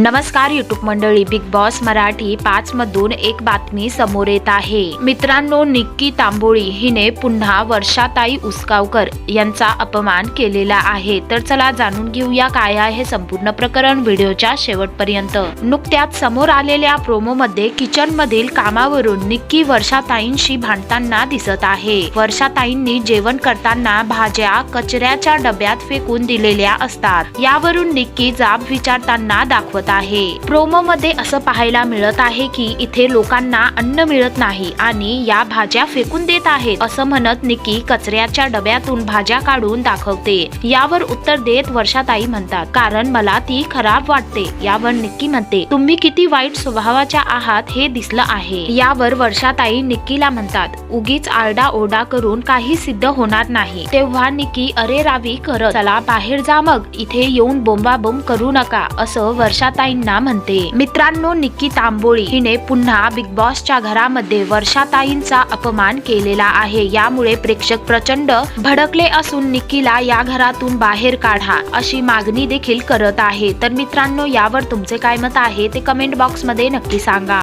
नमस्कार युट्यूब मंडळी. Big boss Marathi पाच मधून एक बातमी समोर येत आहे. मित्रांनो निक्की तांबोळी हिने पुन्हा वर्षाताई उसगावकर यांचा अपमान केलेला आहे. तर चला जाणून घेऊया काय आहे संपूर्ण प्रकरण व्हिडिओच्या शेवटपर्यंत. नुकत्याच समोर आलेल्या प्रोमो मध्ये किचन मधील कामावरून निक्की वर्षाताईंशी भांडताना दिसत आहे. वर्षाताईंनी जेवण करताना भाज्या कचऱ्याच्या डब्यात फेकून दिलेल्या असतात. यावरून निक्की जाब विचारताना दाखवत आहे. प्रोमो मध्ये असं पाहायला मिळत आहे की इथे लोकांना अन्न मिळत नाही आणि या भाज्या फेकून देत आहेत असं म्हणत निक्की कचऱ्याच्या डब्यातून भाज्या काढून दाखवते. यावर उत्तर देत वर्षाताई म्हणतात कारण मला ती खराब वाटते. यावर निक्की म्हणते तुम्ही किती वाईट स्वभावाच्या आहात हे दिसलं आहे. यावर वर्षाताई निक्कीला म्हणतात उगीच आरडा ओरडा करून काही सिद्ध होणार नाही. तेव्हा निकी अरे रावी करत चला बाहेर जा मग इथे येऊन बोंबाबोंब करू नका. असं वर्षाताईंना म्हणते मित्रांनो निक्की तांबोळी हिने पुन्हा बिग बॉसच्या घरामध्ये वर्षाताईंचा अपमान केलेला आहे. यामुळे प्रेक्षक प्रचंड भडकले असून निक्कीला या घरातून बाहेर काढा अशी मागणी देखील करत आहे. तर मित्रांनो यावर तुमचे काय मत आहे ते कमेंट बॉक्समध्ये नक्की सांगा.